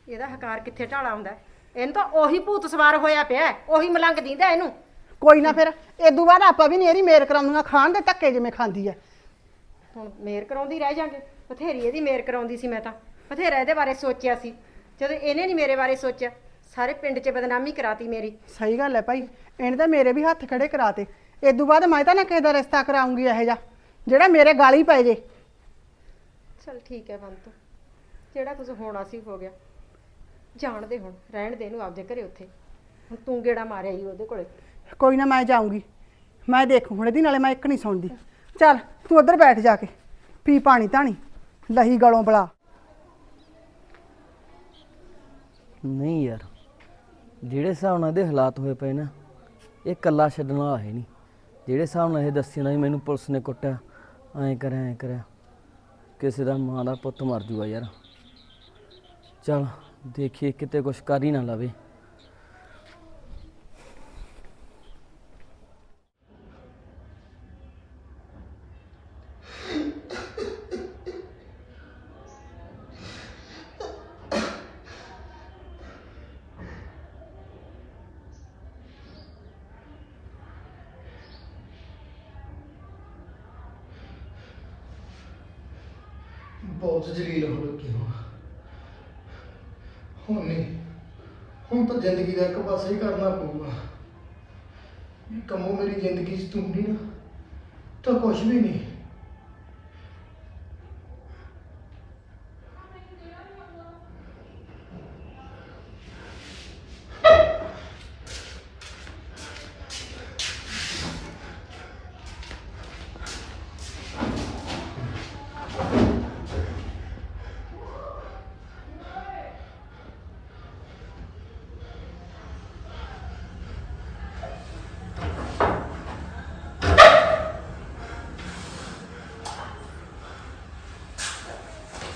ਇਹਦਾ ਹਕਾਰ ਕਿੱਥੇ ਢਾਲਾ ਹੁੰਦਾ? ਹੈ? ਇਹਨੂੰ ਤਾਂ ਉਹੀ ਭੂਤ ਸਵਾਰ ਹੋਇਆ ਪਿਆ ਹੈ, ਉਹੀ ਮਲੰਗ ਦਿੰਦਾ ਇਹਨੂੰ। ਕੋਈ ਨਾ ਫਿਰ। ਇਦੋਂ ਬਾਅਦ ਆਪਾਂ ਵੀ ਨਹੀਂ ਇਹਦੀ ਮੇਰ ਕਰਾਉਂਦੀਆਂ। ਖਾਣ ਦੇ ਧੱਕੇ ਜਿਵੇਂ ਖਾਂਦੀ ਹੈ। ਹੁਣ ਮੇਰ ਕਰਾਉਂਦੀ ਰਹਿ ਜਾਂਗੇ। ਬਥੇਰੀ ਇਹਦੀ ਮੇਰ ਕਰਾਉਂਦੀ ਸੀ ਮੈਂ ਤਾਂ। ਬਥੇਰਾ ਇਹਦੇ ਬਾਰੇ ਸੋਚਿਆ ਸੀ। ਜਦੋਂ ਇਹਨੇ ਨਹੀਂ ਮੇਰੇ ਬਾਰੇ ਸੋਚਿਆ ਸਾਰੇ ਪਿੰਡ 'ਚ ਬਦਨਾਮੀ ਕਰਾਤੀ ਮੇਰੀ। ਸਹੀ ਗੱਲ ਹੈ ਭਾਈ। ਇਹਨੇ ਤਾਂ ਮੇਰੇ ਵੀ ਹੱਥ ਖੜੇ ਕਰਾਤੇ। ਇਦੋਂ ਬਾਅਦ ਮੈਂ ਤਾਂ ਨਾ ਕਿਸੇ ਦਾ ਰਿਸ਼ਤਾ ਕਰਾਉਂਗੀ ਇਹੋ ਜਿਹਾ। ਜਿਹੜਾ ਮੇਰੇ ਗਾਲੀ ਪੈ ਜੇ। ਚਲ ਠੀਕ ਹੈ ਬੰਤੂ। ਜਿਹੜਾ ਕੁਝ ਹੋਣਾ ਸੀ ਹੋ ਗਿਆ। ਜਾਣ ਦੇ ਹੁਣ ਰਹਿਣ ਦੇ ਇਹਨੂੰ ਆਪਦੇ ਘਰੇ ਉੱਥੇ। ਹੁਣ ਤੂੰ ਗੇੜਾ ਮਾਰਿਆ ਹੀ ਉਹਦੇ ਕੋਲੇ। ਕੋਈ ਨਾ ਮੈਂ ਜਾਊਂਗੀ। ਮੈਂ ਦੇਖੂ ਹੁਣ ਇਹਦੀ ਨਾਲੇ ਮੈਂ ਇੱਕ ਨਹੀਂ ਸੁਣਦੀ। ਚੱਲ, ਤੂੰ ਉੱਧਰ ਬੈਠ ਜਾ ਕੇ, ਪੀ ਪਾਣੀ ਧਾਣੀ, ਲਹੀ ਗਲੋਂ ਬਲਾ। ਨਹੀਂ ਯਾਰ, ਜਿਹੜੇ ਹਿਸਾਬ ਨਾਲ ਇਹਦੇ ਹਾਲਾਤ ਹੋਏ ਪਏ ਨਾ, ਇਹ ਕੱਲਾ ਛੱਡਣ ਵਾਲਾ ਹੈ ਨਹੀਂ। ਜਿਹੜੇ ਹਿਸਾਬ ਨਾਲ ਇਹ ਦੱਸੀ ਨਾ ਵੀ ਮੈਨੂੰ ਪੁਲਿਸ ਨੇ ਕੁੱਟਿਆ, ਐਂ ਕਰਿਆ ਐਂ ਕਰਿਆ, ਕਿਸੇ ਦਾ ਮਾਂ ਦਾ ਪੁੱਤ ਮਰ ਜੂਗਾ ਯਾਰ। ਚਲ, ਦੇਖੀਏ ਕਿਤੇ ਕੁਛ ਕਰ ਹੀ ਨਾ ਲਵੇ। ਬਹੁਤ ਜਲੀਲ ਹੋ ਲੱਗੀ ਹੋ। ਹੁਣ ਨਹੀਂ, ਹੁਣ ਤਾਂ ਜ਼ਿੰਦਗੀ ਦਾ ਇੱਕ ਪਾਸਾ ਹੀ ਕਰਨਾ ਪਊਗਾ। ਇਹ ਕੰਮੋਂ ਮੇਰੀ ਜ਼ਿੰਦਗੀ 'ਚ ਤੂੰ ਨਹੀਂ ਨਾ, ਤਾਂ ਕੁਝ ਵੀ ਨਹੀਂ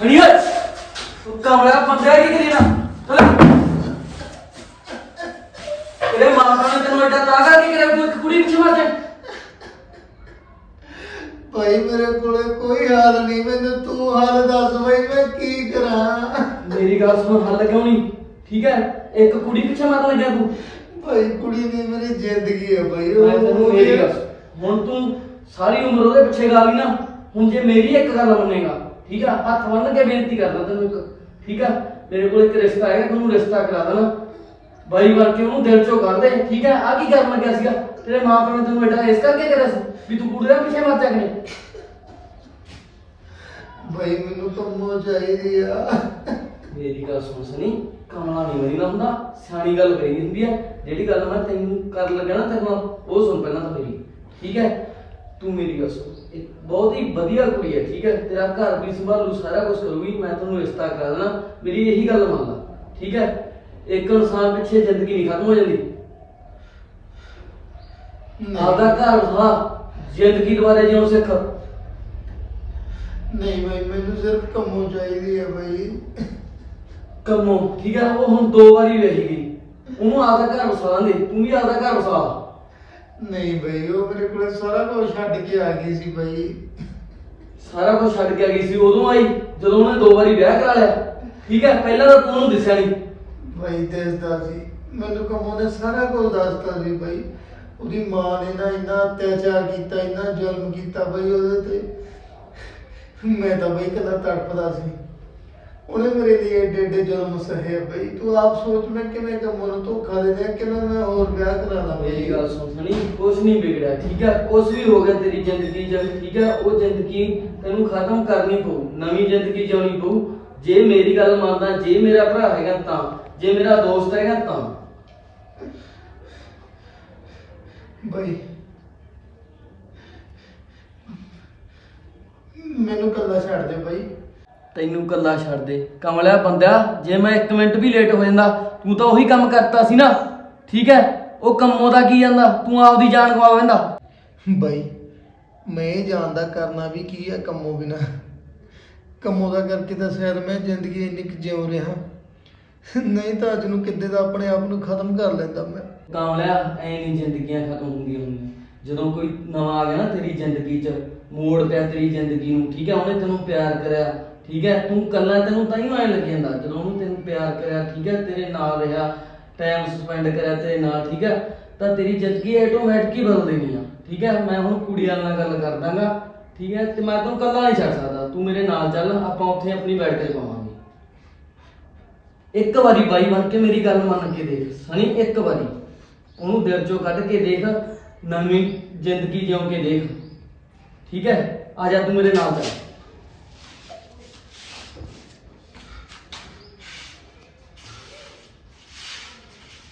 ਅਣੀ ਓਏ ਕਮਰਾ ਬੰਦਿਆ ਕੀ ਕਰੀ ਨਾ ਤੇਰੇ ਮਾਪਿਆਂ ਨੇ ਤੈਨੂੰ ਐਡਾ ਤਾਗਾ ਕੀ ਕਰਿਆ ਤੂੰ ਇੱਕ ਕੁੜੀ ਪਿੱਛੇ ਮਰ ਜਾ। ਭਾਈ ਮੇਰੇ ਕੋਲੇ ਕੋਈ ਹਾਲ ਨਹੀਂ ਮੈਨੂੰ ਤੂੰ ਹਾਲ ਦੱਸ ਬਈ ਮੈਂ ਕੀ ਕਰਾਂ? ਮੇਰੀ ਗੱਲ ਸੁਣ ਹੱਲ ਕਿਉਂ ਨਹੀਂ? ਠੀਕ ਹੈ? ਇੱਕ ਕੁੜੀ ਪਿੱਛੇ ਮਰ ਲੱਗਿਆ ਤੂੰ। ਭਾਈ ਕੁੜੀ ਦੀ ਮੇਰੀ ਜ਼ਿੰਦਗੀ ਹੈ ਭਾਈ ਮੈਂ ਤੈਨੂੰ ਮੇਰੀ ਗੱਲ। ਹੁਣ ਤੂੰ ਸਾਰੀ ਉਮਰ ਉਹਦੇ ਪਿੱਛੇ ਗਾ ਲਈ ਨਾ ਹੁਣ ਜੇ ਮੇਰੀ ਇੱਕ ਗੱਲ ਮੰਨੇਗਾ ਠੀਕ ਆ ਹੱਥ ਬੰਨ ਕੇ ਬੇਨਤੀ ਕਰਦਾ ਤੈਨੂੰ ਇੱਕ। ਠੀਕ ਆ? ਮੇਰੇ ਕੋਲ ਇੱਕ ਰਿਸ਼ਤਾ ਹੈਗਾ ਤੈਨੂੰ ਰਿਸ਼ਤਾ ਕਰਾ ਦੇਣਾ। ਬਾਈ ਬਣ ਕੇ ਉਹਨੂੰ ਦਿਲ ਚੋਂ ਕੱਢ ਦੇ ਠੀਕ ਆ? ਆ ਕੀ ਕਰਨ ਲੱਗਿਆ ਸੀਗਾ? ਤੇਰੇ ਮਾਪਿਆਂ ਨੇ ਤੈਨੂੰ ਐਡਾ ਇਸ ਕਰਕੇ ਕਰਿਆ ਸੀ ਵੀ ਤੂੰ ਕੁੜੀ ਦੇ ਪਿੱਛੇ ਮਰ ਜਾ ਕਰੇ ਭਾਈ ਮੈਨੂੰ ਕੰਮੋ ਚਾਹੀਦੀ ਆ ਮੇਰੀ ਗੱਲ ਸੁਣ ਸਨੀ ਕਮਲਾ ਨਹੀਂ ਮਰੀ ਨਾ ਹੁੰਦਾ ਸਿਆਣੀ ਗੱਲ ਕਹੀ ਹੁੰਦੀ ਹੈ ਜਿਹੜੀ ਗੱਲ ਮੈਂ ਤੈਨੂੰ ਕਰ ਲੱਗਾ ਨਾ ਤੇਰੇ ਨਾਲ ਉਹ ਸੁਣ ਪਹਿਲਾਂ ਤਾਂ ਮੇਰੀ। ਠੀਕ ਹੈ ਤੂੰ ਮੇਰੀ ਗੱਲ ਸੁਣ। ਇਹ ਬਹੁਤ ਹੀ ਵਧੀਆ ਕੁੜੀ ਹੈ ਠੀਕ ਹੈ? ਤੇਰਾ ਘਰ ਵੀ ਸੰਭਾਲੂ ਸਾਰਾ ਕੁਝ ਕਰੂਗੀ ਮੈਂ ਤੈਨੂੰ ਰਿਸ਼ਤਾ ਕਰਾ ਦੇਣਾ। ਮੇਰੀ ਇਹੀ ਗੱਲ ਮੰਨ ਲਾ ਠੀਕ ਹੈ? ਇੱਕ ਇਨਸਾਨ ਪਿੱਛੇ ਜ਼ਿੰਦਗੀ ਨਹੀਂ ਖਤਮ ਹੋ ਜਾਂਦੀ। ਆਪਦਾ ਘਰ ਵਸਾ ਜ਼ਿੰਦਗੀ ਦੁਬਾਰੇ ਜਿਉਂ ਸਿੱਖ। ਨਹੀਂ ਭਾਈ ਮੈਨੂੰ ਸਿਰਫ ਕੰਮੋ ਚਾਹੀਦੀ ਹੈ ਭਾਈ ਕੰਮੋ ਠੀਕ ਹੈ? ਉਹ ਹੁਣ ਦੋ ਵਾਰੀ ਰਹੀ ਗਈ। ਉਹਨੂੰ ਆਪਦਾ ਘਰ ਵਸਾ ਦੇ ਤੂੰ ਵੀ ਆਪਦਾ ਘਰ ਵਸਾ। ਨਹੀਂ ਭਾਈ ਉਹ ਮੇਰੇ ਕੋਲੇ ਸਾਰਾ ਕੁਝ ਛੱਡ ਕੇ ਆ ਗਈ ਸੀ ਭਾਈ ਸਾਰਾ ਕੁਝ ਛੱਡ ਕੇ ਆ ਗਈ ਸੀ ਉਦੋਂ ਆਈ ਜਦੋਂ ਉਹਨੇ ਦੋ ਵਾਰੀ ਵਿਆਹ ਕਰਾ ਲਿਆ। ਠੀਕ ਹੈ ਪਹਿਲਾਂ ਤਾਂ ਤੂੰ ਉਹਨੂੰ ਦਿਸਿਆ ਨਹੀਂ। ਭਾਈ ਦੱਸਦਾ ਸੀ। ਮੈਨੂੰ ਕੰਮੋ ਨੇ ਸਾਰਾ ਕੁਝ ਦੱਸਤਾ ਸੀ ਭਾਈ ਉਹਦੀ ਮਾਂ ਨੇ ਨਾ ਇੰਨਾ ਅਤਿਆਚਾਰ ਕੀਤਾ ਇੰਨਾ ਜ਼ੁਲਮ ਕੀਤਾ ਭਾਈ ਉਹਦੇ ਤੇ। ਮੈਂ ਤਾਂ ਭਾਈ ਕਦਾ ਤੜਪਦਾ ਸੀ। ਉਹਨੇ ਮੇਰੇ ਲਈ ਏਡੇ ਏਡੇ ਜ਼ੁਲਮ ਸਹੇ ਭਾਈ ਤੂੰ ਆਪ ਸੋਚ ਮੈਂ ਕਿਵੇਂ ਕੰਮੋ ਨੂੰ ਧੋਖਾ ਦੇ ਦਿਆਂ ਕਿਵੇਂ ਮੈਂ ਹੋਰ ਵਿਆਹ ਕਰਾ ਲਾਂ ਮੇਰੀ ਗੱਲ ਸੁਣ ਸਣੀ ਕੁਛ ਨਹੀਂ ਵਿਗੜਿਆ ਠੀਕ ਹੈ ਕੁਛ ਵੀ ਹੋ ਗਿਆ ਤੇਰੀ ਜ਼ਿੰਦਗੀ ਚ ਠੀਕ ਹੈ ਉਹ ਜ਼ਿੰਦਗੀ ਤੈਨੂੰ ਖਤਮ ਕਰਨੀ ਪਊ ਨਵੀਂ ਜ਼ਿੰਦਗੀ ਜਿਉਣੀ ਪਊ। ਜੇ ਮੇਰੀ ਗੱਲ ਮੰਨਦਾ ਜੇ ਮੇਰਾ ਭਰਾ ਹੈਗਾ ਤਾਂ ਜੇ ਮੇਰਾ ਦੋਸਤ ਹੈਗਾ ਤਾਂ। ਭਾਈ ਮੈਨੂੰ ਕੱਲਾ ਛੱਡ ਦੇ ਭਾਈ ਤੈਨੂੰ ਕੱਲਾ ਛੱਡ ਦੇ। ਕਮਲਿਆ ਬੰਦਿਆ ਜੇ ਮੈਂ 1 ਮਿੰਟ ਵੀ ਲੇਟ ਹੋ ਜਾਂਦਾ ਤੂੰ ਤਾਂ ਉਹੀ ਕੰਮ ਕਰਤਾ ਸੀ ਨਾ। ਠੀਕ ਹੈ? ਉਹ ਕੰਮੋਂ ਦਾ ਕੀ ਜਾਂਦਾ? ਤੂੰ ਆਪਦੀ ਜਾਨ ਗਵਾ ਬੈਂਦਾ ਬਾਈ ਮੈਂ ਇਹ ਜਾਣਦਾ ਕਰਨਾ ਵੀ ਕੀ ਹੈ ਕੰਮੋਂ ਬਿਨਾ। ਕੰਮੋਂ ਦਾ ਕਰਕੇ ਤਾਂ ਸ਼ਾਇਦ ਮੈਂ ਜ਼ਿੰਦਗੀ ਇੰਨੀ ਕੁ ਜਿਉ ਰਿਹਾ। ਨਹੀਂ ਤਾਂ ਅੱਜ ਨੂੰ ਕਿੱਦੇ ਦਾ ਆਪਣੇ ਆਪ ਨੂੰ ਖਤਮ ਕਰ ਲੈਂਦਾ ਮੈਂ। ਕਾਮਲਿਆ ਐ ਨਹੀਂ ਜ਼ਿੰਦਗੀਆਂ ਖਤਮ ਹੁੰਦੀਆਂ ਹੁੰਦੀਆਂ। ਜਦੋਂ ਕੋਈ ਨਵਾਂ ਆ ਗਿਆ ਨਾ ਤੇਰੀ ਜ਼ਿੰਦਗੀ 'ਚ ਮੋੜ ਪਿਆ ਤੇਰੀ ਜ਼ਿੰਦਗੀ ਨੂੰ। ਠੀਕ ਹੈ? ਉਹਨੇ ਤੈਨੂੰ ਪਿਆਰ ਕਰਿਆ। ਠੀਕ ਹੈ, ਤੂੰ ਕੱਲਾ ਤੈਨੂੰ ਤਾਂ ਹੀ ਐ ਲੱਗ ਜਾਂਦਾ, ਜਦੋਂ ਉਹਨੂੰ ਤੈਨੂੰ ਪਿਆਰ ਕਰਿਆ, ਠੀਕ ਹੈ, ਤੇਰੇ ਨਾਲ ਰਿਹਾ ਟਾਈਮ ਸਪੈਂਡ ਕਰਿਆ ਤੇਰੇ ਨਾਲ, ਠੀਕ ਹੈ, ਤਾਂ ਤੇਰੀ ਜ਼ਿੰਦਗੀ ਆਟੋਮੈਟਿਕ ਹੀ ਬਦਲ ਦੇਣੀ ਆ, ਠੀਕ ਹੈ, ਮੈਂ ਹੁਣ ਕੁੜੀ ਵਾਲ ਨਾਲ ਗੱਲ ਕਰ ਦਾਂਗਾ ਠੀਕ ਹੈ, ਤੇ ਮੈਂ ਤੈਨੂੰ ਕੱਲਾ ਨਹੀਂ ਛੱਡ ਸਕਦਾ, ਤੂੰ ਮੇਰੇ ਨਾਲ ਚੱਲ, ਆਪਾਂ ਉੱਥੇ ਆਪਣੀ ਬੈਠ ਕੇ ਪਾਵਾਂਗੇ। ਇੱਕ ਵਾਰੀ ਬਾਈ ਬਣ ਕੇ ਮੇਰੀ ਗੱਲ ਮੰਨ ਕੇ ਦੇਖ ਸਣੀ ਇੱਕ ਵਾਰੀ। ਉਹਨੂੰ ਦਿਲ ਚੋਂ ਕੱਢ ਕੇ ਦੇਖ, ਨਵੀਂ ਜ਼ਿੰਦਗੀ ਜਿਉਂ ਕੇ ਦੇਖ, ਠੀਕ ਹੈ, ਆ ਜਾ ਤੂੰ ਮੇਰੇ ਨਾਲ ਚੱਲ।